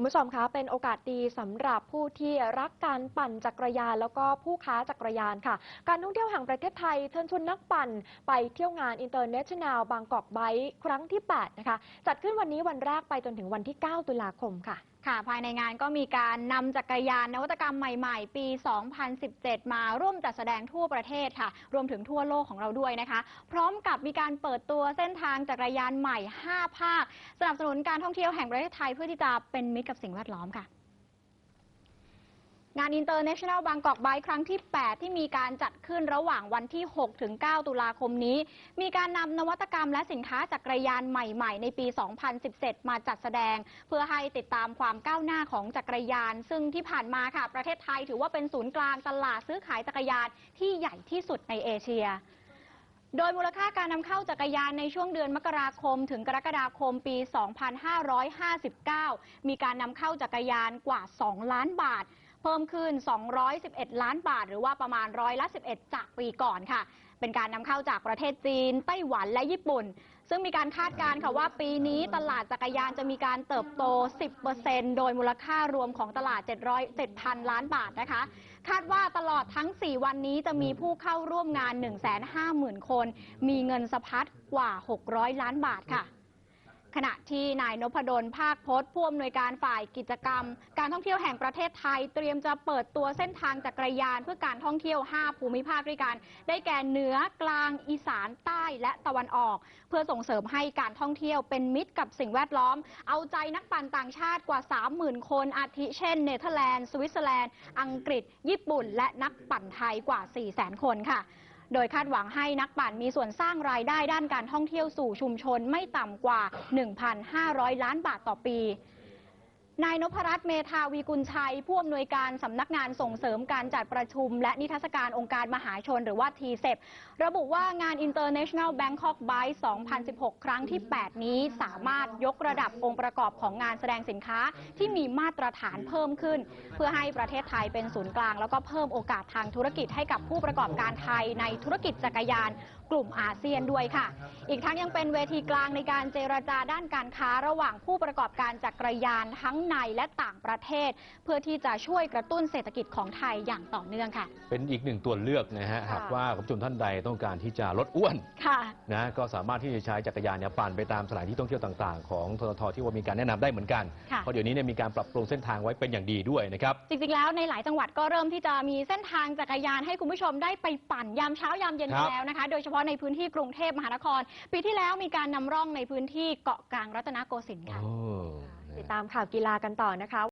คุณผู้ชมคะเป็นโอกาสดีสำหรับผู้ที่รักการปั่นจักรยาน แล้วก็ผู้ค้าจักรยานค่ะ การท่องเที่ยวแห่งประเทศไทยเชิญชวนนักปั่น ไปเที่ยวงานอินเตอร์เนชั่นแนลบางกอกไบค์ครั้งที่ 8 นะคะ จัดขึ้นวันนี้วันแรกไปจนถึงวันที่ 9 ตุลาคมค่ะ ค่ะ ภายในงานก็มีการนำจักรยานนวัตกรรมใหม่ ๆ ปี 2017 มาร่วมจัดแสดงทั่วประเทศค่ะ รวมถึงทั่วโลกของเราด้วยนะคะ พร้อมกับมีการเปิดตัวเส้นทางจักรยานใหม่ 5 ภาค สนับสนุนการท่องเที่ยวแห่งประเทศไทยเพื่อที่จะเป็นมิตรกับสิ่งแวดล้อมค่ะ งาน International บางกอกไบครั้งที่ 8 ที่มีการจัดขึ้นระหว่างวันที่ 6 ถึง 9 ตุลาคมนี้ มีการนำนวัตกรรมและสินค้าจักรยานใหม่ๆ ในปี 2017 มาจัดแสดง เพื่อให้ติดตามความก้าวหน้าของจักรยาน ซึ่งที่ผ่านมาค่ะ ประเทศไทยถือว่าเป็นศูนย์กลางตลาดซื้อขายจักรยานที่ใหญ่ที่สุดในเอเชียโดยมูลค่าการนำเข้าจักรยานในช่วงเดือนมกราคม ถึงกรกฎาคมปี 2559 มีการนำเข้าจักรยานกว่า 2 ล้านบาท เพิ่มขึ้น 211 ล้านบาท หรือว่าประมาณร้อยละ 11 จากปีก่อนค่ะ เป็นการนำเข้าจากประเทศจีน ไต้หวันและญี่ปุ่น ซึ่งมีการคาดการณ์ค่ะว่าปีนี้ตลาดจักรยานจะมีการเติบโต 10%โดยมูลค่ารวมของตลาด 700 7,000 ล้านบาทนะคะ คาดว่าตลอดทั้ง 4 วันนี้จะมีผู้เข้าร่วมงาน 150,000 คน มีเงินสะพัดกว่า 600 ล้านบาทค่ะ ขณะที่นายนพดลภาคพจน์ผู้อำนวยการฝ่ายกิจกรรม การท่องเที่ยวแห่งประเทศไทย เตรียมจะเปิดตัวเส้นทางจักรยานเพื่อการท่องเที่ยว 5 ภูมิภาคด้วยกัน ได้แก่เหนือกลางอีสานใต้และตะวันออก เพื่อส่งเสริมให้การท่องเที่ยวเป็นมิตรกับสิ่งแวดล้อม เอาใจนักปั่นต่างชาติกว่า 30,000 คนอาทิเช่นเนเธอร์แลนด์สวิตเซอร์แลนด์ อังกฤษ ญี่ปุ่น และนักปั่นไทยกว่า 400,000 คนค่ะ โดยคาดหวังให้นักปั่นมีส่วนสร้างรายได้ด้านการท่องเที่ยวสู่ชุมชนไม่ต่ำกว่า 1,500 ล้านบาทต่อปี นายนพรัตน์เมธาวีกุลชัย ผู้อำนวยการสำนักงานส่งเสริมการจัดประชุม และนิทรรศการองค์การมหาชนหรือว่า t ีเซระบุว่างาน International Bangkok Bike 2016 ครั้งที่ 8 นี้สามารถยกระดับองค์ประกอบของงานแสดงสินค้าที่มีมาตรฐานเพิ่มขึ้น เพื่อให้ประเทศไทยเป็นศูนย์กลาง แล้วก็เพิ่มโอกาสทางธุรกิจให้กับผู้ประกอบการไทยในธุรกิจจักรยานกลุ่มอาเซียนด้วยค่ะ อีกทั้งยังเป็นเวทีกลางในการเจรจาด้านการค้าระหว่างผู้ประกอบการจักรยานทั้งในและต่างประเทศ เพื่อที่จะช่วยกระตุ้นเศรษฐกิจของไทยอย่างต่อเนื่องค่ะ เป็นอีกหนึ่งตัวเลือกนะฮะค่ะหากว่าคุณผู้ชมท่านใดต้องการที่จะลดอ้วนค่ะนะก็สามารถที่จะใช้จักรยานเนี่ยปั่นไปตามสถานที่ท่องเที่ยวต่างๆ ของทททที่ว่ามีการแนะนำได้เหมือนกันค่ะเพราะเดี๋ยวนี้เนี่ยมีการปรับปรุงเส้นทางไว้เป็นอย่างดีด้วยนะครับจริงๆแล้วในหลายจังหวัดก็เริ่มที่จะมีเส้นทางจักรยานให้คุณผู้ชมได้ไปปั่นยามเช้ายามเย็นครักับนแล้วนะคะ โดยเฉพาะในพื้นที่กรุงเทพมหานคร ปีที่แล้วมีการนำร่องในพื้นที่เกาะกลางรัตนโกสินทร์ค่ะโอ้ ติดตามข่าวกีฬากันต่อนะคะ